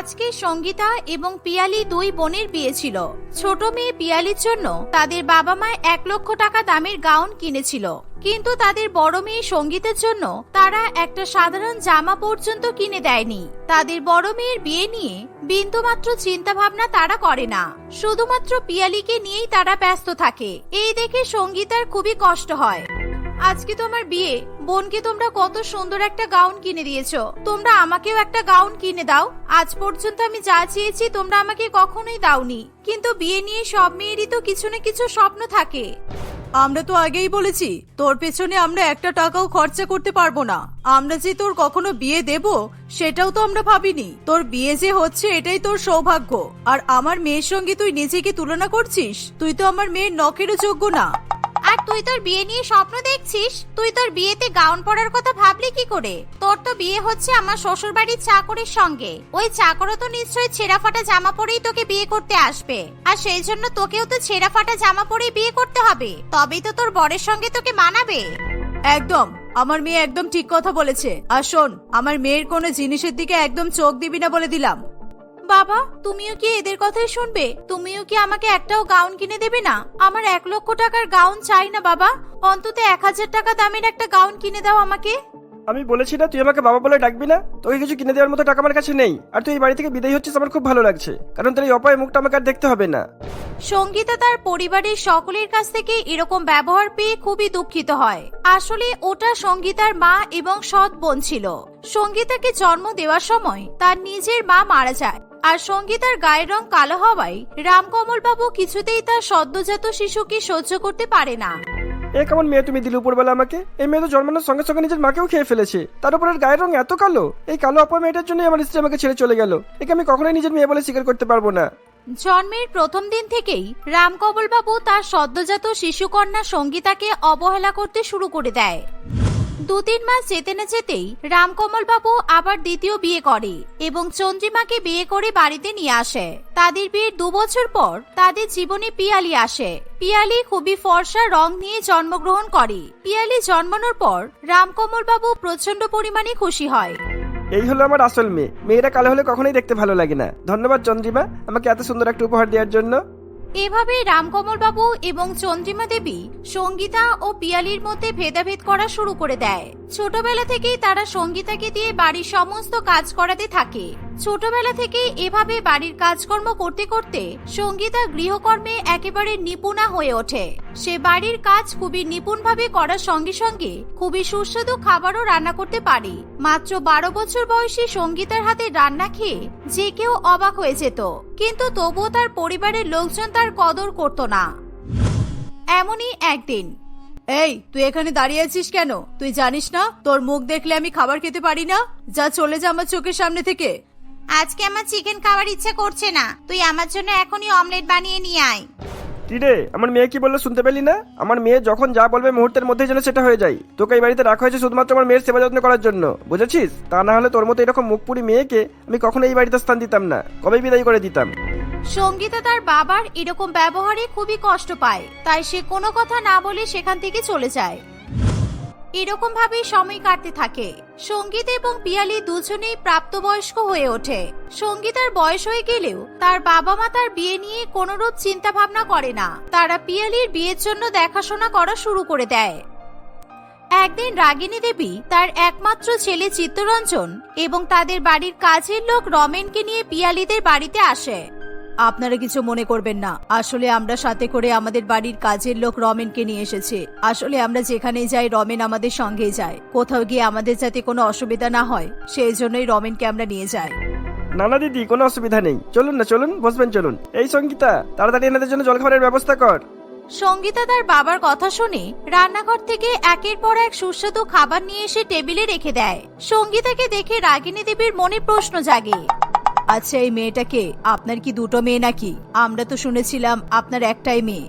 আজকে সঙ্গীতা এবং পিয়ালি দুই বোনের বিয়ে ছিল। ছোট মেয়ে পিয়ালির জন্য তাদের বাবা মা এক লক্ষ টাকা দামের গাউন কিনেছিল। কিন্তু তাদের বড় মেয়ে সঙ্গীতের জন্য তারা একটা সাধারণ জামা পর্যন্ত কিনে দেয়নি। তাদের বড় মেয়ের বিয়ে নিয়ে বিন্দুমাত্র চিন্তা ভাবনা তারা করে না। শুধুমাত্র পিয়ালিকে নিয়েই তারা ব্যস্ত থাকে। এই দেখে সঙ্গীতার খুবই কষ্ট হয়। আজকে তোমার বিয়ে। বোনকে তোমরা কত সুন্দর একটা গাউন কিনে দিয়েছ। তোমরা আমাকেও একটা গাউন কিনে দাও। আজ পর্যন্ত আমি যা চেয়েছি তোমরা আমাকে কখনোই দাওনি। কিন্তু বিয়ে নিয়ে সব মেয়েরই তো কিছু না কিছু স্বপ্ন থাকে। আমরা তো আগেই বলেছি, তোর পেছনে আমরা একটা টাকাও খরচা করতে পারব না। আমরা যে তোর কখনো বিয়ে দেব, সেটাও তো আমরা ভাবিনি। তোর বিয়ে যে হচ্ছে, এটাই তোর সৌভাগ্য। আর আমার মেয়ের সঙ্গে তুই নিজেকে তুলনা করছিস, তুই তো আমার মেয়ের নখেরও যোগ্য না। আর তুই তোর বিয়ে নিয়ে স্বপ্ন দেখছিস? তুই তোর বিয়েতে গাউন পরার কথা ভাবলি কি করে? তোর তো বিয়ে হচ্ছে আমার শ্বশুর বাড়ির চাকরের সঙ্গে। ওই চাকরও তো নিশ্চয়ই ছেঁড়া ফাটা জামা পরেই তোকে বিয়ে করতে আসবে। আর সেই জন্য তোকেও তো ছেঁড়া ফাটা জামা পরেই বিয়ে করতে হবে। তবেই তো তোর বরের সঙ্গে তোকে মানাবে। একদম। আমার মেয়ে একদম ঠিক কথা বলেছে। আর শোন, আমার মেয়ের কোনো জিনিসের দিকে একদম চোখ দিবি না বলে দিলাম। বাবা, তুমিও কি এদের কথাই শুনবে? তুমিও কি আমাকে একটাও গাউন কিনে দেবে না? আমার এক লক্ষ টাকার গাউন চাই না, বাবা। অন্তত এক হাজার টাকা দামের একটা গাউন কিনে দাও আমাকে। আমি বলেছি না, তুই আমাকে বাবা বলে ডাকবি না? তোকে কিছু কিনে দেওয়ার মতো টাকা আমার কাছে নেই। আর তুই এই বাড়ি থেকে বিদায় হচ্ছিস, আমার খুব ভালো লাগছে। কারণ তোর এই অপায় মুখটা আমাকে আর দেখতে হবে না। সঙ্গীতা তার পরিবারের সকলের কাছ থেকে এরকম ব্যবহার পেয়ে খুবই দুঃখিত হয়। আসলে ওটা সঙ্গীতার মা এবং সৎ বোন ছিল। সঙ্গীতাকে জন্ম দেওয়ার সময় তার নিজের মা মারা যায় আর সঙ্গীতার গায়ের রং কালো হওয়ায় রামকমল বাবু কিছুতেই তার সদ্যজাত শিশুকে সহ্য করতে পারে না। এ কেমন মেয়ে তুমি দিলে উপরবেলা আমাকে? এই মেয়ে তো জন্মানোর সঙ্গে সঙ্গে নিজের মাকেও খেয়ে ফেলেছে। তার উপর গায়ের রং এত কালো, এই কালো অপয় মেয়েটার জন্যই আমার স্ত্রী আমাকে ছেড়ে চলে গেল। একে আমি কখনোই নিজের মেয়ে বলে স্বীকার করতে পারব না। জন্মের প্রথম দিন থেকেই রামকমল বাবু তার সদ্যজাত শিশুকন্যা সঙ্গীতাকে অবহেলা করতে শুরু করে দেয়। দু তিন মাস যেতে না যেতেই রামকমলবাবু আবার দ্বিতীয় বিয়ে করে এবং চন্দ্রিমাকে বিয়ে করে বাড়িতে নিয়ে আসে। তাদের বিয়ের দু বছর পর তাদের জীবনে পিয়ালি আসে। পিয়ালি খুবই ফর্সা রং নিয়ে জন্মগ্রহণ করে। পিয়ালি জন্মানোর পর রামকমলবাবু প্রচণ্ড পরিমাণে খুশি হয়। এই হলো আমার আসল মেয়ে। মেয়েরা কালো হলে কখনোই দেখতে ভালো লাগে না। ধন্যবাদ, চন্দ্রিমা। আমাকে এত সুন্দর একটা উপহার দেওয়ার জন্য। এভাবে রামকমল বাবু এবং চন্দ্রিমা দেবী সঙ্গীতা ও পিয়ালির মধ্যে ভেদাভেদ করা শুরু করে দেয়। ছোটবেলা থেকেই তারা সঙ্গীতাকে দিয়ে বাড়ির সমস্ত কাজ করাতে থাকে। ছোটবেলা থেকে এভাবে বাড়ির কাজকর্ম করতে করতে সঙ্গীতা গৃহকর্মে একেবারে নিপুণা হয়ে ওঠে। সে বাড়ির কাজ খুবই নিপুণভাবে করার সঙ্গে সঙ্গে খুবই সুস্বাদু খাবারও রান্না করতে পারে। মাত্র বারো বছর বয়সী সঙ্গীতার হাতে রান্না খেয়ে যে কেউ অবাক হয়ে যেত। কিন্তু তবুও তার পরিবারের লোকজন তার কদর করত না। এমনই একদিন। এই, তুই এখানে দাঁড়িয়ে আছিস কেন? তুই জানিস না, তোর মুখ দেখলে আমি খাবার খেতে পারি না? যা চলে যা আমার চোখের সামনে থেকে। আজকে আমার চিকেন খাওয়ার ইচ্ছা করছে না। তুই আমার জন্য এখনই অমলেট বানিয়ে নিয়ে আয়। কি রে আমার মেয়ে কি বলল শুনতে পেলি না? আমার মেয়ে যখন যা বলবে মুহূর্তের মধ্যেই যেন সেটা হয়ে যায়। তোকে এই বাড়িতে রাখা হয়েছে শুধুমাত্র আমার মেয়ের সেবা যত্ন করার জন্য বুঝেছিস? তা না হলে তোর মতো এরকম মুখপুরি মেয়েকে আমি কখনো এই বাড়িতে স্থান দিতাম না। কবেই বিদায় করে দিতাম? সঙ্গীতা তার বাবার এরকম ব্যবহারে খুবই কষ্ট পায় তাই সে কোনো কথা না বলে সেখান থেকে চলে যায়। এরকম ভাবেই সময় কাটতে থাকে। সংগীত এবং পিয়ালি দুজনেই প্রাপ্তবয়স্ক হয়ে ওঠে। সঙ্গীতার বয়স হয়ে গেলেও তার বাবা মা তার বিয়ে নিয়ে কোনোরূপ চিন্তা ভাবনা করে না। তারা পিয়ালির বিয়ের জন্য দেখাশোনা করা শুরু করে দেয়। একদিন রাগিনী দেবী তার একমাত্র ছেলে চিত্তরঞ্জন এবং তাদের বাড়ির কাজের লোক রমেনকে নিয়ে পিয়ালিদের বাড়িতে আসে। আপনারা কিছু মনে করবেন না। আসলে আমরা সাথে করে আমাদের বাড়ির কাজের লোক রমেনকে নিয়ে এসেছে। আসলে আমরা যেখানেই যাই রমেন আমাদের সঙ্গেই যায়। কোথাও গিয়ে আমাদের যাতে কোনো অসুবিধা না হয় সেই জন্যই রমেনকে আমরা নিয়ে যাই। না না দিদি কোনো অসুবিধা নেই। চলুন না চলুন বসবেন চলুন। এই সঙ্গীতা তাড়াতাড়ি এনাদের জন্য জলখাবারের ব্যবস্থা কর। সঙ্গীতা তার বাবার কথা শুনে রান্নাঘর থেকে একের পর এক সুস্বাদু খাবার নিয়ে এসে টেবিলে রেখে দেয়। সঙ্গীতাকে দেখে রাগিনী দেবীর মনে প্রশ্ন জাগে। আচ্ছা এই মেয়েটাকে? আপনার কি দুটো মেয়ে নাকি? আমরা তো শুনেছিলাম আপনার একটাই মেয়ে।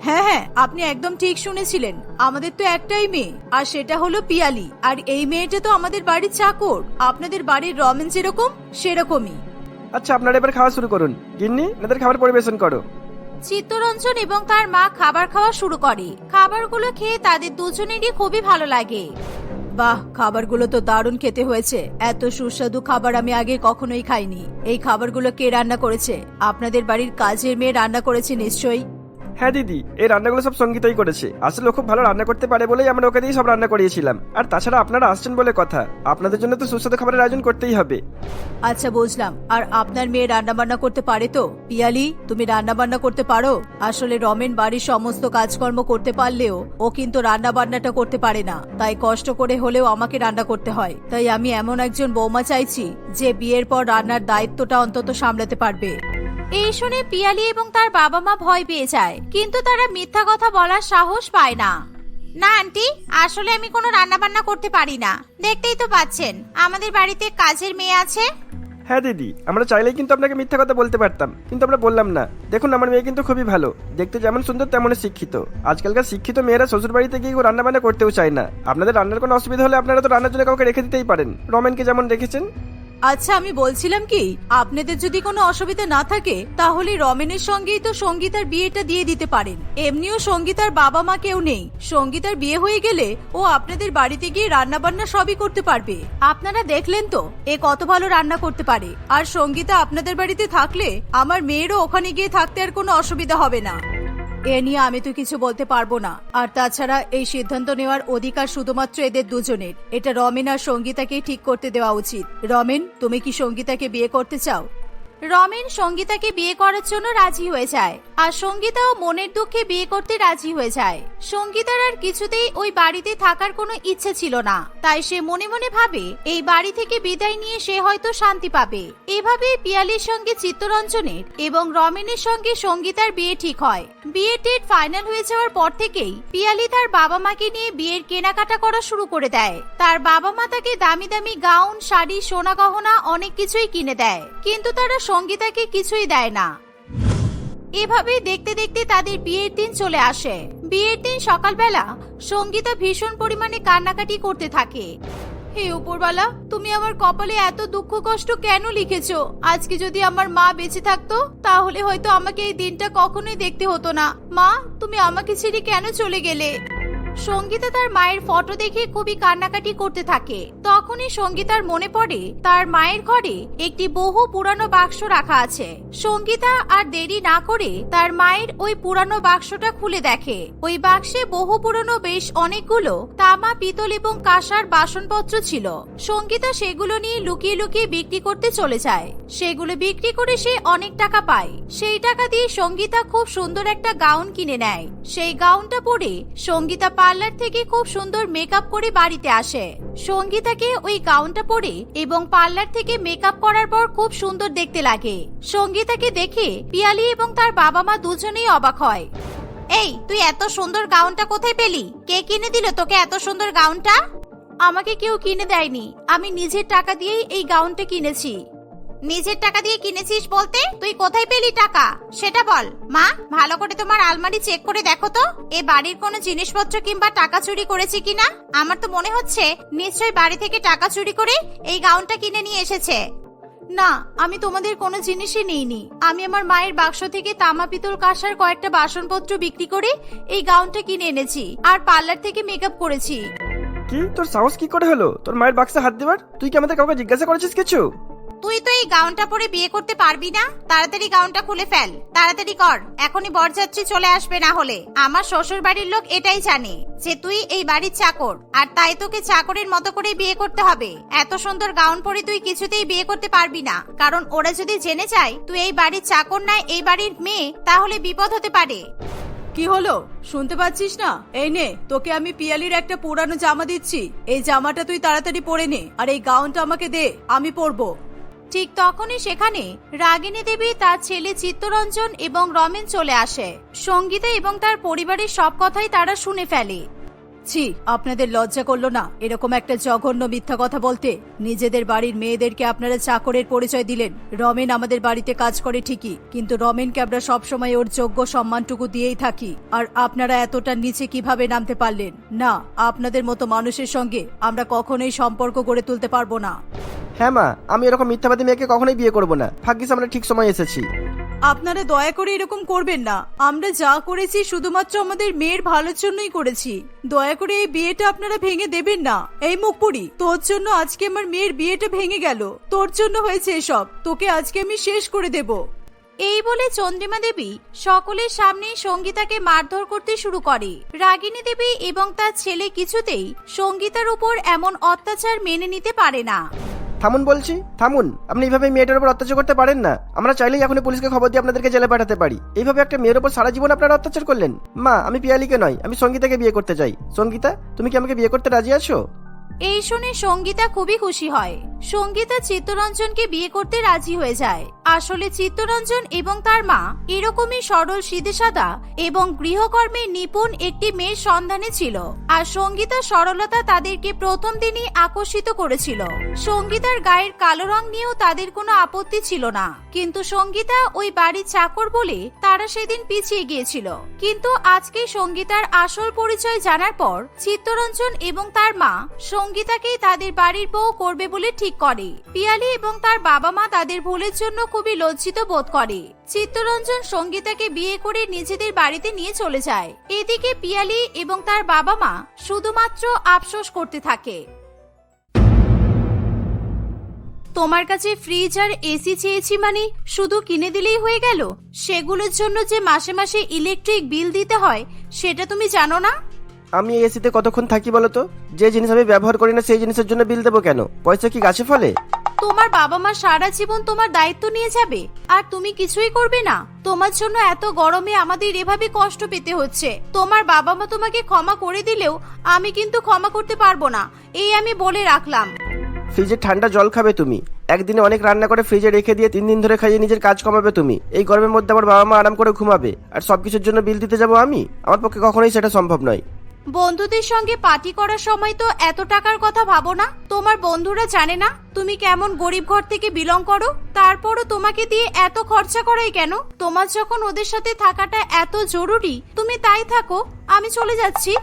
হ্যাঁ হ্যাঁ আপনি একদম ঠিক শুনেছিলেন। আমাদের তো একটাই মেয়ে। আর সেটা হলো পিয়ালি। আর এই মেয়েটা তো আমাদের বাড়ির চাকর। আপনাদের বাড়ির রমেন যেরকম সেরকমই। আচ্ছা আপনারা এবার খাওয়া শুরু করুন। গিন্নি এনাদের খাবার পরিবেশন করো। চিত্তরঞ্জন এবং তার মা খাবার খাওয়া শুরু করে। খাবারগুলো খেয়ে তাদের দুজনেরই খুবই ভালো লাগে। বাহ, খাবারগুলো তো দারুণ খেতে হয়েছে। এত সুস্বাদু খাবার আমি আগে কখনোই খাইনি। এই খাবারগুলো কে রান্না করেছে? আপনাদের বাড়ির কাজের মেয়ে রান্না করেছে নিশ্চয়ই। হ্যাঁ দিদি, এই রান্নাগুলো সব সঙ্গীতাই করেছে। আসলে খুব ভালো রান্না করতে পারে বলেই আমরা ওকে দিয়ে সব রান্না করিয়েছিলাম। আর তাছাড়া আপনারা আসছেন বলে কথা। আপনাদের জন্য তো সুস্বাদু খাবারের আয়োজন করতেই হবে। আচ্ছা বুঝলাম। আর আপনার মেয়ে রান্না বান্না করতে পারে তো? পিয়ালি, তুমি রান্না বান্না করতে পারো? আসলে রমেন বাড়ির সমস্ত কাজকর্ম করতে পারলেও ও কিন্তু রান্না বান্নাটা করতে পারে না। তাই কষ্ট করে হলেও আমাকে রান্না করতে হয়। তাই আমি এমন একজন বৌমা চাইছি, যে বিয়ের পর রান্নার দায়িত্বটা অন্তত সামলাতে পারবে। এই শুনে পিয়ালি এবং তার বাবা মা ভয় পেয়ে যায়, কিন্তু তারা মিথ্যা কথা বলার সাহস পায় না। না, আন্টি, আসলে আমি কোনো রান্না বান্না করতে পারি না। দেখতেই তো পাচ্ছেন, আমাদের বাড়িতে কাজের মেয়ে আছে? হ্যাঁ দিদি, আমরা চাইলেই কিন্তু আপনাকে মিথ্যা কথা বলতে পারতাম, কিন্তু আমরা বললাম না। দেখুন, আমার মেয়ে কিন্তু খুবই ভালো, দেখতে যেমন সুন্দর তেমনই শিক্ষিত। আজকালকার শিক্ষিত মেয়েরা শ্বশুর বাড়িতে গিয়ে রান্না বান্না করতেও চায় না। আপনাদের রান্নার কোনো অসুবিধা হলে আপনারা তো রান্নার জন্য কাউকে রেখে দিতেই পারেন। রমেনকে যেমন রেখেছেন আচ্ছা আমি বলছিলাম কি, আপনাদের যদি কোনো অসুবিধা না থাকে, তাহলে রমেনের সঙ্গেই তো সঙ্গীতার বিয়েটা দিয়ে দিতে পারেন। এমনিও সঙ্গীতার বাবা মা কেউ নেই। সঙ্গীতার বিয়ে হয়ে গেলে ও আপনাদের বাড়িতে গিয়ে রান্না বান্না সবই করতে পারবে। আপনারা দেখলেন তো, এ কত ভালো রান্না করতে পারে। আর সঙ্গীতা আপনাদের বাড়িতে থাকলে আমার মেয়েরও ওখানে গিয়ে থাকতে আর কোনো অসুবিধা হবে না। এ নিয়ে আমি তো কিছু বলতে পারব না। আর তাছাড়া এই সিদ্ধান্ত নেওয়ার অধিকার শুধুমাত্র এদের দুজনের। এটা রমেন আর সঙ্গীতাকেই ঠিক করতে দেওয়া উচিত। রমেন, তুমি কি সঙ্গীতাকে বিয়ে করতে চাও? রমেন সঙ্গীতাকে বিয়ে করার জন্য রাজি হয়ে যায়, আর সঙ্গীতাও মনের দুঃখে বিয়ে করতে রাজি হয়ে যায়। সঙ্গীতার আর কিছুতেই ওই বাড়িতে থাকার কোনো ইচ্ছে ছিল না, তাই সে মনে মনে ভাবে, এই বাড়ি থেকে বিদায় নিয়ে সে হয়তো শান্তি পাবে। এভাবে পিয়ালির সঙ্গে চিত্তরঞ্জনের এবং রমেনের সঙ্গে সঙ্গীতার বিয়ে ঠিক হয়। বিয়ের ডেট ফাইনাল হয়ে যাওয়ার পর থেকেই পিয়ালি তার বাবা মাকে নিয়ে বিয়ের কেনাকাটা করা শুরু করে দেয়। তার বাবা মা তাকে দামি দামি গাউন, শাড়ি, সোনা গহনা, অনেক কিছুই কিনে দেয়। কিন্তু তারা সঙ্গীতাকে কিছুই দেয় না। এভাবেই দেখতে দেখতে তাদের বিয়ের দিন চলে আসে। বিয়ের দিন সকালবেলা সঙ্গীতা ভীষণ পরিমাণে কান্নাকাটি করতে থাকে। হে উপরওয়ালা, তুমি আমার কপালে এত দুঃখ কষ্ট কেন লিখেছো? আজকে যদি আমার মা বেঁচে থাকতো, তাহলে হয়তো আমাকে এই দিনটা কখনোই দেখতে হতো না। মা, তুমি আমাকে ছেড়ে কেন চলে গেলে? সঙ্গীতা তার মায়ের ফটো দেখে খুবই কান্নাকাটি করতে থাকে। তখনই সঙ্গীতার মনে পড়ে, তার মায়ের ঘরে একটি বহু পুরানো বাক্স রাখা আছে। সঙ্গীতা আর দেরি না করে তার মায়ের ওই পুরানো বাক্সটা খুলে দেখে। ওই বাক্সে বহু পুরানো বেশ অনেকগুলো তামা, পিতল এবং কাঁসার বাসনপত্র ছিল। সঙ্গীতা সেগুলো নিয়ে লুকিয়ে লুকিয়ে বিক্রি করতে চলে যায়। সেগুলো বিক্রি করে সে অনেক টাকা পায়। সেই টাকা দিয়ে সঙ্গীতা খুব সুন্দর একটা গাউন কিনে নেয়। সেই গাউনটা পরে সঙ্গীতা পার্লার থেকে খুব সুন্দর মেকআপ করে বাড়িতে আসে। সঙ্গীতাকে ওই গাউনটা পরে এবং পার্লার থেকে মেকআপ করার পর খুব সুন্দর দেখতে লাগে। সঙ্গীতাকে দেখে পিয়ালি এবং তার বাবা মা দুজনেই অবাক হয়। এই, তুই এত সুন্দর গাউনটা কোথায় পেলি? কে কিনে দিল তোকে এত সুন্দর গাউনটা? আমাকে কেউ কিনে দেয়নি। আমি নিজের টাকা দিয়েই এই গাউনটা কিনেছি। নিজের টাকা দিয়ে কিনেছিস বলতে? তুই কোথায় পেলি টাকা? সেটা বল। মা, ভালো করে তোমার আলমারি চেক করে দেখো তো। এ বাড়ির কোনো জিনিসপত্র কিংবা টাকা চুরি করেছে কিনা? আমার তো মনে হচ্ছে নিশ্চয়ই বাড়ি থেকে টাকা চুরি করে এই গাউনটা কিনে নিয়ে এসেছে। না, আমি তোমাদের কোনো জিনিসই নিইনি। আমি আমার মায়ের বাক্স থেকে তামা পিতল কাঁসার কয়েকটা বাসনপত্র বিক্রি করে এই গাউনটা কিনে এনেছি আর পার্লার থেকে মেকআপ করেছি। কি? তোর সাহস কি করে হলো? তোর মায়ের বাক্সে হাত দেবার তুই কি আমাদের কাউকে জিজ্ঞাসা করেছিস কিছু? তুই তো এই গাউনটা পরে বিয়ে করতে পারবি না। তাড়াতাড়ি গাউনটা খুলে ফেল। তাড়াতাড়ি কর। এখনই বরযাত্রী চলে আসবে না হলে। আমার শ্বশুর বাড়ির লোক এটাই জানে যে তুই এই বাড়ির চাকর। আর তাই তোকে চাকরের মতো করে বিয়ে করতে হবে। এত সুন্দর গাউন পরে তুই কিছুতেই বিয়ে করতে পারবি না। কারণ ওরা যদি জেনে যায় তুই এই বাড়ির চাকর নয় এই বাড়ির মেয়ে, তাহলে বিপদ হতে পারে। কি হলো? শুনতে পাচ্ছিস না? এই নে, তোকে আমি পিয়ালির একটা পুরানো জামা দিচ্ছি। এই জামাটা তুই তাড়াতাড়ি পরে নে। আর এই গাউনটা আমাকে দে। আমি পরবো। ঠিক তখনই সেখানে রাগিনী দেবী, তার ছেলে চিত্তরঞ্জন এবং রমেন চলে আসে। সঙ্গীতা এবং তার পরিবারের সব কথাই তারা শুনে ফেলে। ছি, আপনাদের লজ্জা করল না এরকম একটা জঘন্য মিথ্যা কথা বলতে? নিজেদের বাড়ির মেয়েদেরকে আপনারা চাকরের পরিচয় দিলেন। রমেন আমাদের বাড়িতে কাজ করে ঠিকই, কিন্তু রমেনকে আমরা সবসময় ওর যোগ্য সম্মানটুকু দিয়েই থাকি। আর আপনারা এতটা নিচে কীভাবে নামতে পারলেন? না, আপনাদের মতো মানুষের সঙ্গে আমরা কখনোই সম্পর্ক গড়ে তুলতে পারব না। হ্যাঁ মা আমি এরকম মিথ্যাবাদী মেয়েকে কখনোই বিয়ে করব না। ভাগ্যিস আমরা ঠিক সময় এসেছি। আপনারা দয়া করে এরকম করবেন না। আমরা যা করেছি শুধুমাত্র আমাদের মেয়ের ভালোর জন্যই করেছি। দয়া করে এই বিয়েটা আপনারা ভেঙে দেবেন না। এই মুখপুরি তোর জন্য আজকে আমার মেয়ের বিয়েটা ভেঙে গেল। তোর জন্য হয়েছে এসব। তোকে আজকে আমি শেষ করে দেব। এই বলে চন্দ্রিমা দেবী সকলের সামনে সঙ্গীতাকে মারধর করতে শুরু করে। রাগিনী দেবী এবং তার ছেলে কিছুতেই সঙ্গীতার উপর এমন অত্যাচার মেনে নিতে পারে না। থামুন বলছি, থামুন। আপনি এইভাবে মেয়েটার উপর অত্যাচার করতে পারেন না। আমরা চাইলেই এখন পুলিশকে খবর দিয়ে আপনাদেরকে জেলে পাঠাতে পারি। এইভাবে একটা মেয়ের উপর সারা জীবন আপনারা অত্যাচার করলেন? মা, আমি পিয়ালিকে নয়, আমি সঙ্গীতাকে বিয়ে করতে চাই। সঙ্গীতা, তুমি কি আমাকে বিয়ে করতে রাজি আছো? এই শুনে সঙ্গীতা খুবই খুশি হয়। সঙ্গীতা চিত্তরঞ্জনকে বিয়ে করতে রাজি হয়ে যায়। আসলে চিত্তরঞ্জন এবং তার মা এরকমই সরল সিধে সাদা এবং গৃহকর্মে নিপুণ একটি মেয়ের সন্ধানে ছিল আর সঙ্গীতা সরলতা তাদেরকে প্রথম দিনই আকর্ষিত করেছিল। সঙ্গীতার গায়ের কালো রং নিয়েও তাদের কোনো আপত্তি ছিল না। কিন্তু সঙ্গীতা ওই বাড়ির চাকর বলে তারা সেদিন পিছিয়ে গিয়েছিল। কিন্তু আজকে সঙ্গীতার আসল পরিচয় জানার পর চিত্তরঞ্জন এবং তার মা সঙ্গীতাকেই তাদের বাড়ির বউ করবে বলে ঠিক করে। পিয়ালি এবং তার বাবা মা তাদের ভুলের জন্য খুবই লজ্জিত বোধ করে। চিত্তরঞ্জন সঙ্গীতাকে বিয়ে করে নিজেদের বাড়িতে নিয়ে চলে যায়। এদিকে পিয়ালি এবং তার বাবা মা শুধুমাত্র আফসোস করতে থাকে। তোমার কাছে ফ্রিজ আর এসি চেয়েছি মানে শুধু কিনে দিলেই হয়ে গেল? সেগুলোর জন্য যে মাসে মাসে ইলেকট্রিক বিল দিতে হয়, সেটা তুমি জানো না? আমি এসিতে কতক্ষণ থাকি বলো তো যে জিনিস আমি ব্যবহার করি না সেই জিনিসের জন্য বিল দেবো কেন? পয়সা কি গাছে ফলে? তোমার বাবা মা সারা জীবন তোমার দায়িত্ব নিয়ে যাবে আর তুমি কিছুই করবে না। তোমার জন্য এত গরমে আমাদের এভাবে কষ্ট পেতে হচ্ছে। তোমার বাবা মা তোমাকে ক্ষমা করে দিলেও আমি কিন্তু ক্ষমা করতে পারব না। এই আমি বলে রাখলাম। ফ্রিজে ঠান্ডা জল খাবে তুমি। একদিনে অনেক রান্না করে ফ্রিজে রেখে দিয়ে তিন দিন ধরে খাইয়ে নিজের কাজ কমাবে তুমি। এই গরমের মধ্যে আমার বাবা মা আরাম করে ঘুমাবে। আর সবকিছুর জন্য বিল দিতে যাব আমি? আমার পক্ষে কখনোই সেটা সম্ভব নয়। বন্ধুদের সঙ্গে পার্টি করার সময় তো এত টাকার কথা ভাবো না। তোমার বন্ধুরা জানে না তুমি কেমন গরিব ঘর থেকে বিলং করো। তারপরও তোমাকে দিয়ে এত খরচা করাই কেন? তোমার যখন ওদের সাথে থাকাটা এত জরুরি, তুমি তাই থাকো, আমি চলে যাচ্ছি।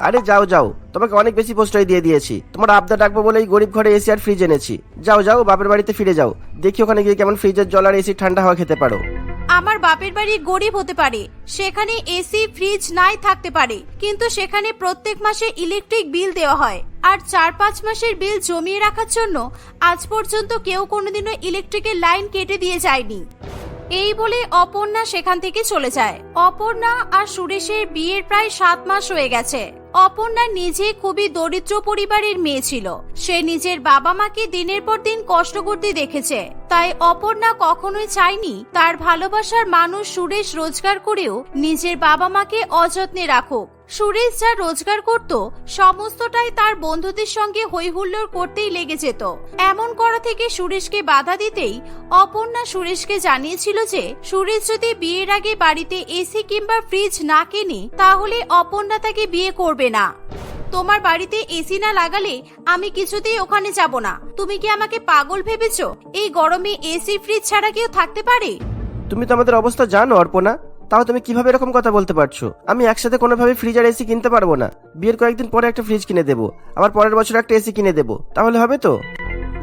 আরে যাও যাও। তোমাকে অনেক বেশি প্রশ্রয় দিয়ে দিয়েছি। তোমার আবদা ডাকবো বলে এই গরিব ঘরে এসি আর ফ্রিজ এনেছি। যাও যাও, বাপের বাড়িতে ফিরে যাও। দেখি ওখানে গিয়ে কেমন ফ্রিজের জল আর এসি ঠান্ডা হাওয়া খেতে পারো। আমার বাপের বাড়ি গরিব হতে পারে, সেখানে এসি, ফ্রিজ নাই থাকতে পারে, কিন্তু সেখানে প্রত্যেক মাসে ইলেকট্রিক বিল দেওয়া হয়। আর চার পাঁচ মাসের বিল জমিয়ে রাখার জন্য আজ পর্যন্ত কেউ কোনোদিনও ইলেকট্রিকের লাইন কেটে দিয়ে যায়নি। এই বলে অপর্ণা সেখান থেকে চলে যায়। অপর্ণা আর সুরেশের বিয়ের প্রায় সাত মাস হয়ে গেছে। অপর্ণা নিজে খুবই দরিদ্র পরিবারের মেয়ে ছিল। সে নিজের বাবা মাকে দিনের পর দিন কষ্ট করতে দেখেছে। তাই অপর্ণা কখনোই চায়নি তার ভালোবাসার মানুষ সুরেশ রোজগার করেও নিজের বাবা মাকে অযত্নে রাখুক। সুরেশ যা রোজগার করত, সমস্তটাই তার বন্ধুদের সঙ্গে হইহুল্লোড় করতেই লেগে যেত। এমন করা থেকে সুরেশকে বাধা দিতেই অপর্ণা সুরেশকে জানিয়েছিল যে, সুরেশ যদি বিয়ের আগে বাড়িতে এসি কিংবা ফ্রিজ না কেনে, তাহলে অপর্ণা তাকে বিয়ে করবে না। তোমার বাড়িতে এসি না লাগালে আমি কিছুতেই ওখানে যাব না। তুমি কি আমাকে পাগল ভেবেছ? এই গরমে এসি ফ্রিজ ছাড়া কেউ থাকতে পারে? তুমি তো আমাদের অবস্থা জানো, অর্পণা। তাও তুমি কীভাবে এরকম কথা বলতে পারছ? আমি একসাথে কোনোভাবে ফ্রিজ আর এসি কিনতে পারব না। বিয়ের কয়েকদিন পরে একটা ফ্রিজ কিনে দেবো। আবার পরের বছর একটা এসি কিনে দেবো। তাহলে হবে তো?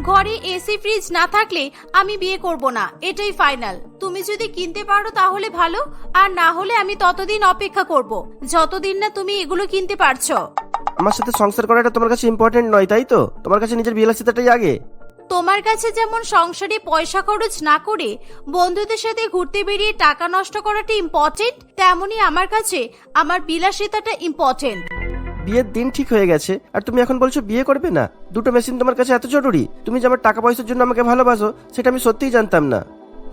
ঘরে এসি ফ্রিজ না থাকলে আমি বিয়ে করব না। এটাই ফাইনাল। তুমি যদি কিনতে পারো তাহলে ভালো আর না হলে আমি ততদিন অপেক্ষা করব। যতদিন না তুমি এগুলো কিনতে পারছ। আমার সাথে সংসার করাটা তোমার কাছে ইম্পর্টেন্ট নয় তাই তো? তোমার কাছে নিজের বিলাসিতাটাই আগে। তোমার কাছে যেমন সংসারে পয়সা খরচ না করে বন্ধুদের সাথে ঘুরতে বেরিয়ে টাকা নষ্ট করাটা ইম্পর্টেন্ট তেমনি আমার কাছে আমার বিলাসিতাটা ইম্পর্টেন্ট বিয়ের দিন ঠিক হয়ে গেছে, আর তুমি এখন বলছো বিয়ে করবে না? দুটো মেশিন তোমার কাছে এত জরুরি? তুমি যে আমার টাকা পয়সার জন্য আমাকে ভালোবাসো, সেটা আমি সত্যিই জানতাম না।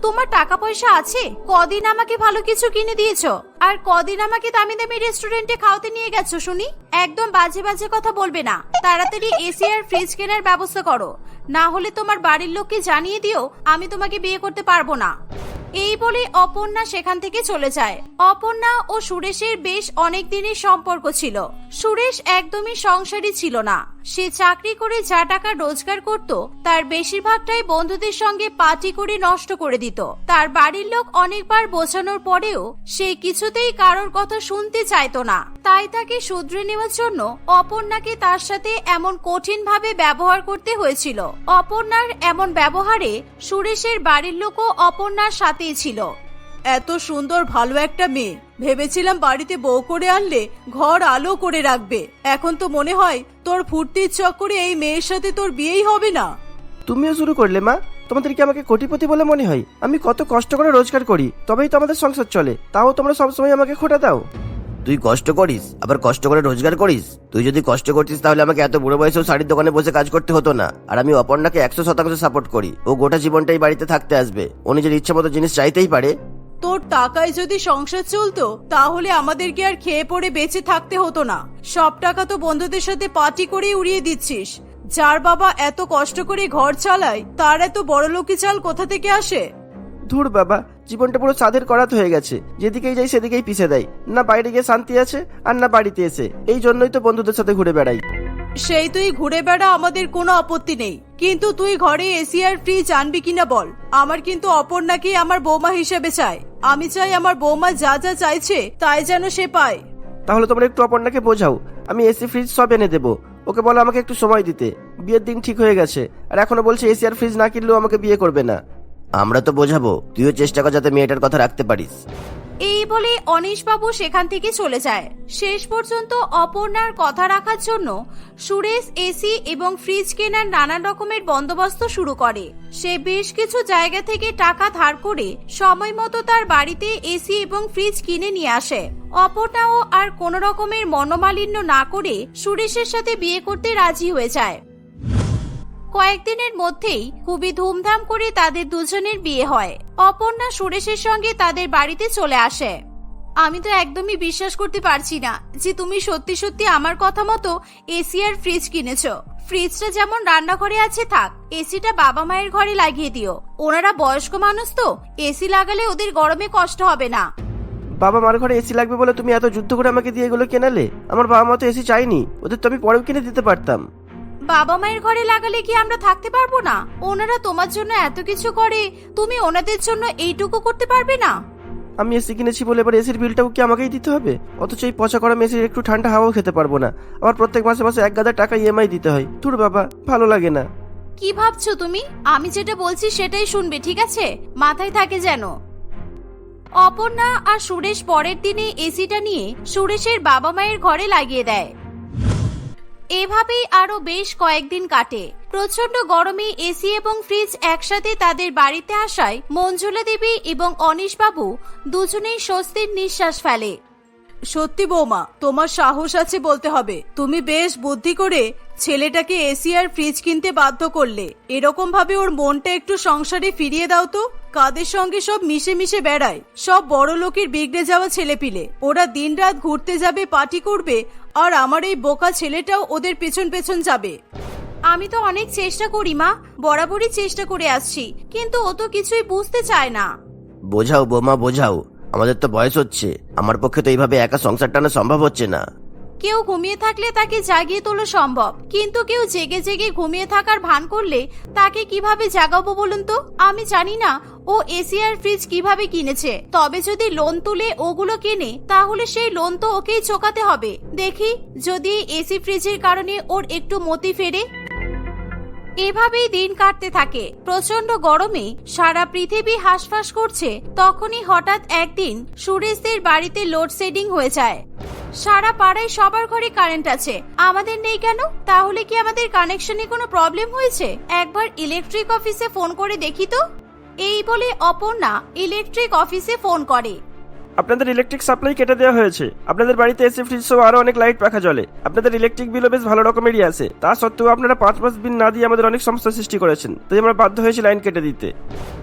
তোমার টাকা পয়সা আছে? কদিন আমাকে ভালো কিছু কিনে দিয়েছ? আর কদিন আমাকে দামি দামি রেস্টুরেন্টে খাওয়াতে নিয়ে গেছো, শুনি? একদম বাজে বাজে কথা বলবে না। তাড়াতাড়ি এসি আর ফ্রিজ কেনার ব্যবস্থা করো। না হলে তোমার বাড়ির লোককে জানিয়ে দিও, আমি তোমাকে বিয়ে করতে পারব না। এই বলে অপর্ণা সেখান থেকে চলে যায়। অপর্ণা ও সুরেশের বেশ অনেক দিনের সম্পর্ক ছিল। সুরেশ একদমই সংসারী ছিল না। সে চাকরি করে যা টাকা রোজগার করত, তার বেশিরভাগটাই বন্ধুদের সঙ্গে পার্টি করে নষ্ট করে দিত। তার বাড়ির লোক অনেকবার বোঝানোর পরেও সে কিছুতেই কারোর কথা শুনতে চাইতো না। তাই তাকে শুধরে নেওয়ার জন্য অপর্ণাকে তার সাথে এমন কঠিন ভাবে ব্যবহার করতে হয়েছিল। অপর্ণার এমন ব্যবহারে সুরেশের বাড়ির লোকও অপর্ণার সাথেই ছিল। এত সুন্দর, ভালো একটা মেয়ে। ভেবেছিলাম বাড়িতে বউ করে আনলে ঘর আলো করে রাখবে। এখন তো মনে হয় তোর ফুর্তির চক্করে এই মেয়ের সাথে তোর বিয়েই হবে না। তুমিও শুরু করলে মা। তোমাদের কি আমাকে কোটিপতি বলে মনে হয়? আমি কত কষ্ট করে রোজগার করি তবেই তো আমাদের সংসার চলে। তাও তোমরা সবসময় আমাকে খোটা দাও। তুই কষ্ট করিস আবার কষ্ট করে রোজগার করিস? তুই যদি কষ্ট করতিস তাহলে আমাকে এত বুড়ো বয়সেও শাড়ির দোকানে বসে কাজ করতে হতো না। আর আমি অপর্ণাকে একশো শতাংশ সাপোর্ট করি। ও গোটা জীবনটাই বাড়িতে থাকতে আসবে। ও নিজের ইচ্ছে মতো জিনিস চাইতেই পারে। তোর টাকায় যদি সংসার চলতো তাহলে আমাদেরকে আর খেয়ে পড়ে বেঁচে থাকতে হতো না। সব টাকা তো বন্ধুদের সাথে পার্টি করে উড়িয়ে দিচ্ছিস। যার বাবা এত কষ্ট করে ঘর চালায় তার এত বড় লোকি চাল কোথা থেকে আসে? ধুর বাবা জীবনটা পুরো সাধের করাত হয়ে গেছে। যেদিকেই যাই সেদিকেই পিছে দেয়। না বাইরে গিয়ে শান্তি আছে আর না বাড়িতে এসে। এই জন্যই তো বন্ধুদের সাথে ঘুরে বেড়াই। সেই তুই ঘুরে বেড়া আমাদের কোনো আপত্তি নেই। কিন্তু তুই ঘরে এসি আর ফ্রিজ আনবি কিনা বল? আমার কিন্তু অপর্ণাকে আমার বৌমা হিসেবে চাই আমি চাই আমার বৌমা যা যা চাইছে তাই যেন সে পায়। তাহলে তোমরা একটু অপর্ণাকে বোঝাও। আমি এসি ফ্রিজ সব এনে দেবো। ওকে বলো আমাকে একটু সময় দিতে। বিয়ের দিন ঠিক হয়ে গেছে। আর এখনও বলছে এসি আর ফ্রিজ না কিনলেও আমাকে বিয়ে করবে না। আমরা তো বোঝাবো। তুইও চেষ্টা কর যাতে মেয়েটার কথা রাখতে পারিস। এই বলে অনিশবাবু সেখান থেকে চলে যায়। শেষ পর্যন্ত অপর্ণার কথা রাখার জন্য সুরেশ, এসি এবং ফ্রিজ কেনার নানান রকমের বন্দোবস্ত শুরু করে। সে বেশ কিছু জায়গা থেকে টাকা ধার করে সময় মতো তার বাড়িতে এসি এবং ফ্রিজ কিনে নিয়ে আসে। অপর্ণাও আর কোনো রকমের মনোমালিন্য না করে সুরেশের সাথে বিয়ে করতে রাজি হয়ে যায়। কয়েকদিনের মধ্যেই খুবই ধুমধাম করে তাদের দুজনের বিয়ে হয়। অপর্ণা সুরেশের সঙ্গে তাদের বাড়িতে চলে আসে। আমি তো একদমই বিশ্বাস করতে পারছি না যে তুমি সত্যি সত্যি আমার কথা মতো এসি আর ফ্রিজ কিনেছ। ফ্রিজটা যেমন রান্নাঘরে আছে থাক, এসিটা বাবা মায়ের ঘরে লাগিয়ে দিও। ওনারা বয়স্ক মানুষ তো, এসি লাগালে ওদের গরমে কষ্ট হবে না। বাবা মার ঘরে এসি লাগবে বলে তুমি এত যুদ্ধ করে আমাকে দিয়ে এগুলো কেনালে? আমার বাবা মা তো এসি চাইনি, ওদের তো আমি পরেও কিনে দিতে পারতাম। বাবা মায়ের ঘরে লাগালে কি আমরা থাকতে পারব না? ওনারা তোমার জন্য এত কিছু করে তুমি ওনাদের জন্য এইটুকু করতে পারবে না? আমি এসি কিনেছি বলে এবার এসির বিলটাও কি আমাকেই দিতে হবে? অথচ এই পচা করা মেসির একটু ঠান্ডা হাওয়াও খেতে পারব না। আবার প্রত্যেক মাসে মাসে এক গাদা টাকা ইএমআই দিতে হয়। তোর বাবা ভালো লাগে না। কি ভাবছ তুমি? আমি যেটা বলছি সেটাই শুনবে ঠিক আছে? মাথায় থাকে যেন। অপর্ণা আর সুরেশ পরের দিনে এসিটা নিয়ে সুরেশের বাবা মায়ের ঘরে লাগিয়ে দেয়। এভাবেই আরও বেশ কয়েকদিন কাটে। প্রচণ্ড গরমে এসি এবং ফ্রিজ একসাথে তাদের বাড়িতে আসায় মঞ্জুলা দেবী এবং অনিশ বাবু দুজনেই স্বস্তির নিঃশ্বাস ফেলে। সত্যি বৌমা, তোমার সাহস আছে বলতে হবে। তুমি বেশ বুদ্ধি করে ছেলেটাকে এসি আর ফ্রিজ কিনতে বাধ্য করলে। এরকম ভাবে ওর মনটা একটু সংসারে ফিরিয়ে দাও তো। কাদের সঙ্গে সব মিশে মিশে বেড়ায়। সব বড় লোকের বিগড়ে যাওয়া ছেলেপিলে। ওরা দিনরাত ঘুরতে যাবে, পার্টি করবে, আর আমার এই বোকা ছেলেটাও ওদের পেছন পেছন যাবে। আমি তো অনেক চেষ্টা করি, মা। বরাবরই চেষ্টা করে আসছি। কিন্তু ও তো কিছুই বুঝতে চায় না। বোঝাও বোমা, বোঝাও। আমাদের তো বয়স হচ্ছে। আমার পক্ষে তো এইভাবে একা সংসার টানা সম্ভব হচ্ছে না। কেউ ঘুমিয়ে থাকলে তাকে জাগিয়ে তোলা সম্ভব। কিন্তু কেউ জেগে জেগে ঘুমিয়ে থাকার ভান করলে তাকে কীভাবে জাগাবো বলুন তো? আমি জানি না ও এসি আর ফ্রিজ কীভাবে কিনেছে। তবে যদি লোন তুলে ওগুলো কেনে, তাহলে সেই লোন তো ওকেই চোকাতে হবে। দেখি, যদি এসি ফ্রিজের কারণে ওর একটু মতি ফেরে। এভাবেই দিন কাটতে থাকে। প্রচণ্ড গরমে সারা পৃথিবী হাসফাস করছে। তখনই হঠাৎ একদিন সুরেশদের বাড়িতে লোডশেডিং হয়ে যায়। সারা পাড়ায় সবার ঘরে কারেন্ট আছে। আমাদের নেই কেন? তাহলে কি আমাদের কানেকশনে কোনো প্রবলেম হয়েছে? একবার ইলেকট্রিক অফিসে ফোন করে দেখি তো। এই বলে অপর্ণা ইলেকট্রিক অফিসে ফোন করে। আপনাদের ইলেকট্রিক সাপ্লাই কেটে দেওয়া হয়েছে। আপনাদের বাড়িতে এসি ফ্রিজ সহ আরও অনেক লাইট পাখা চলে আপনাদের ইলেকট্রিক বিলও বেশ ভালো রকমেরই আছে। তা সত্ত্বেও আপনারা পাঁচ মাস বিল না দিয়ে আমাদের অনেক সমস্যার সৃষ্টি করেছেন। তাই আমরা বাধ্য হয়েছি লাইন কেটে দিতে।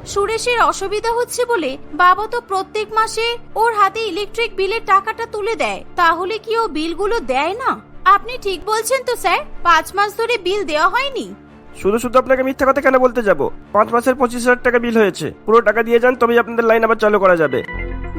সুরেশের অসুবিধা হচ্ছে বলে বাবা তো প্রত্যেক মাসে ওর হাতে ইলেকট্রিক বিলের টাকাটা তুলে দেয়। তাহলে কি ও বিলগুলো দেয় না? আপনি ঠিক বলছেন তো স্যার। পাঁচ মাস ধরে বিল দেওয়া হয়নি। শুধু শুধু আপনাকে মিথ্যা কথা কেন বলতে যাব? পাঁচ মাসের পঁচিশ হাজার টাকা বিল হয়েছে। পুরো টাকা দিয়ে যান তবেই আপনাদের লাইন আবার চালু করা যাবে।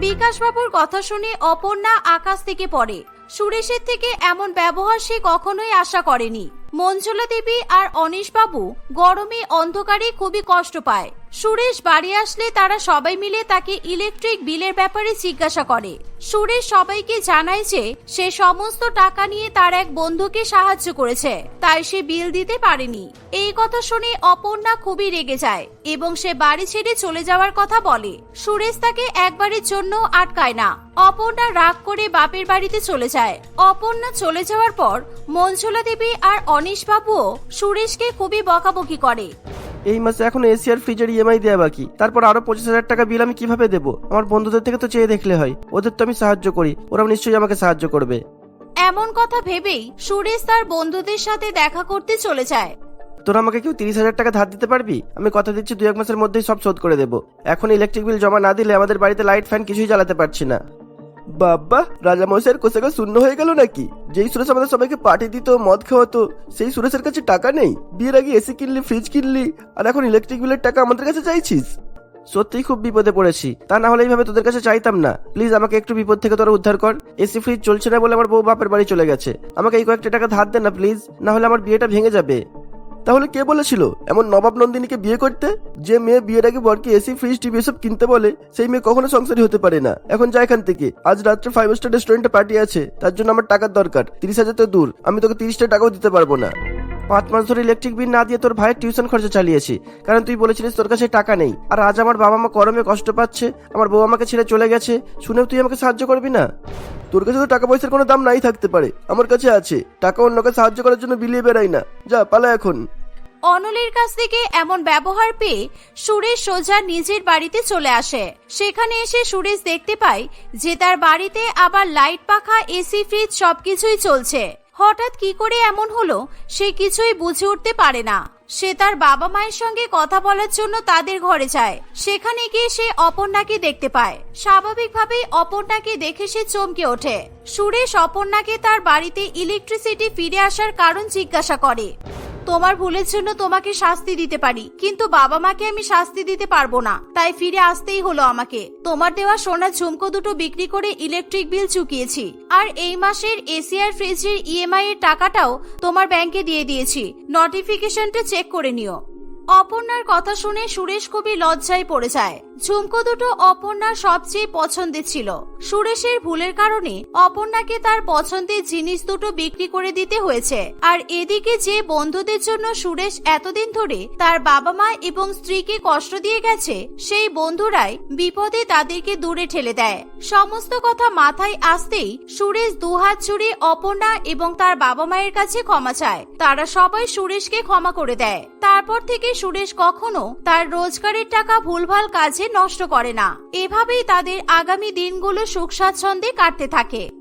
বিকাশ বাবুর কথা শুনে অপর্ণা আকাশ থেকে পড়ে। সুরেশের থেকে এমন ব্যবহার সে কখনোই আশা করেনি। মঞ্জুলা দেবী আর অনিশবাবু গরমে অন্ধকারে খুবই কষ্ট পায়। সুরেশ বাড়ি আসলে তারা সবাই মিলে তাকে ইলেকট্রিক বিলের ব্যাপারে জিজ্ঞাসা করে। সুরেশ সবাইকে জানায় যে, সে সমস্ত টাকা নিয়ে তার এক বন্ধুকে সাহায্য করেছে, তাই সে বিল দিতে পারেনি। এই কথা শুনে অপর্ণা খুবই রেগে যায় এবং সে বাড়ি ছেড়ে চলে যাওয়ার কথা বলে। সুরেশ তাকে একবারের জন্য আটকায় না। অপর্ণা রাগ করে বাপের বাড়িতে চলে যায়। অপর্ণা চলে যাওয়ার পর মঞ্জুলা দেবী আর অনিশ বাবুও সুরেশকে খুবই বকাবকি করে। এই মাসে এখন এসি আর ফ্রিজের ইএমআই দেওয়া বাকি। তারপর আরও পঁচিশ হাজার টাকা বিল আমি কীভাবে দেবো? আমার বন্ধুদের থেকে তো চেয়ে দেখলে হয়। ওদের তো আমি সাহায্য করি। ওরা নিশ্চয়ই আমাকে সাহায্য করবে। এমন কথা ভেবেই সুরেশ তার বন্ধুদের সাথে দেখা করতে চলে যায়। তোরা আমাকে কেউ তিরিশ হাজার টাকা ধার দিতে পারবি? আমি কথা দিচ্ছি দু এক মাসের মধ্যেই সব শোধ করে দেবো। এখন ইলেকট্রিক বিল জমা না দিলে আমাদের বাড়িতে লাইট ফ্যান কিছুই জ্বালাতে পারছি না। বাবা রাজা মশাইয়ের কোষাগা শূন্য হয়ে গেল নাকি? যেই সুরেশ আমাদের সবাইকে পার্টি দিত, মদ খাওয়াতো, সেই সুরেশের কাছে টাকা নেই। বিয়ের আগে এসি কিনলি, ফ্রিজ কিনলি, আর এখন ইলেকট্রিক বিলের টাকা আমাদের কাছে চাইছিস? সত্যিই খুব বিপদে পড়েছি। তা না হলে এইভাবে তোদের কাছে চাইতাম না। প্লিজ আমাকে একটু বিপদ থেকে তোরা উদ্ধার কর। এসি, ফ্রিজ চলছে না বলে আমার বউ বাপের বাড়ি চলে গেছে। আমাকে এই কয়েকটা টাকা ধার দে না, প্লিজ। না হলে আমার বিয়েটা ভেঙে যাবে। তাহলে কে বলেছিল এমন নবাব নন্দিনীকে বিয়ে করতে? যে মেয়ে বিয়ের আগে বরকে এসি ফ্রিজ টিভি এসব কিনতে বলে, সেই মেয়ে কখনো সংসারী হতে পারে না। এখন যা এখান থেকে। আজ রাত্রে ফাইভ স্টার রেস্টুরেন্টে পার্টি আছে। তার জন্য আমার টাকার দরকার। তিরিশ হাজার তো দূর। আমি তোকে তিরিশটা টাকাও দিতে পারব না। পাঁচ মাস ধরে ইলেকট্রিক বিল না দিয়ে তোর ভাইয়ের টিউশন খরচা চালিয়েছি। কারণ তুই বলেছিলিস তোর কাছে টাকা নেই। আর আজ আমার বাবা মা গরমে কষ্ট পাচ্ছে, আমার বউ আমাকে ছেড়ে চলে গেছে, শুনেও তুই আমাকে সাহায্য করবি না? তোর কাছে তো টাকা পয়সার কোনো দাম নাই থাকতে পারে, আমার কাছে আছে। টাকা অন্যকে সাহায্য করার জন্য বিলিয়ে বেড়াই না। যা, পালা এখন। অনলের কাছ থেকে এমন ব্যবহার পেয়ে সুরেশ সোজা নিজের বাড়িতে চলে আসে। সেখানে এসে সুরেশ দেখতে পায় যে তার বাড়িতে আবার লাইট পাখা এসি ফ্রিজ সবকিছুই চলছে। হঠাৎ কি করে এমন হলো, সে কিছুই বুঝে উঠতে পারে না। সে তার বাবা মায়ের সঙ্গে কথা বলার জন্য তাদের ঘরে যায়। সেখানে গিয়ে সে অপর্ণাকে দেখতে পায়। স্বাভাবিকভাবেই অপর্ণাকে দেখে সে চমকে ওঠে। সুরেশ অপর্ণাকে তার বাড়িতে ইলেকট্রিসিটি ফিরে আসার কারণ জিজ্ঞাসা করে। তোমার ভুলের জন্য তোমাকে শাস্তি দিতে পারি, কিন্তু বাবা মাকে আমি শাস্তি দিতে পারব না। তাই ফিরে আসতেই হলো আমাকে। তোমার দেওয়া সোনার ঝুমকো দুটো বিক্রি করে ইলেকট্রিক বিল চুকিয়েছি। আর এই মাসের এসি আর ফ্রিজের ইএমআই এর টাকাটাও তোমার ব্যাংকে দিয়ে দিয়েছি। নোটিফিকেশনটা চেক করে নিও। অপর্ণার কথা শুনে সুরেশ খুবই লজ্জায় পড়ে যায়। ঝুমকো দুটো অপর্ণার সবচেয়ে পছন্দের ছিল। সুরেশের ভুলের কারণে অপর্ণাকে তার পছন্দের জিনিস দুটো বিক্রি করে দিতে হয়েছে। আর এদিকে যে বন্ধুদের জন্য সুরেশ এতদিন ধরে তার বাবা মা এবং স্ত্রীকে কষ্ট দিয়ে গেছে, সেই বন্ধুরাই বিপদে তাদেরকে দূরে ঠেলে দেয়। সমস্ত কথা মাথায় আসতেই সুরেশ দুহাত জুড়ে অপর্ণা এবং তার বাবা মায়ের কাছে ক্ষমা চায়। তারা সবাই সুরেশকে ক্ষমা করে দেয়। তারপর থেকে সুরেশ কখনো তার রোজগারের টাকা ভুলভাল কাজে নষ্ট করে না। এভাবেই তাদের আগামী দিনগুলো সুখ স্বাচ্ছন্দ্যে কাটতে থাকে।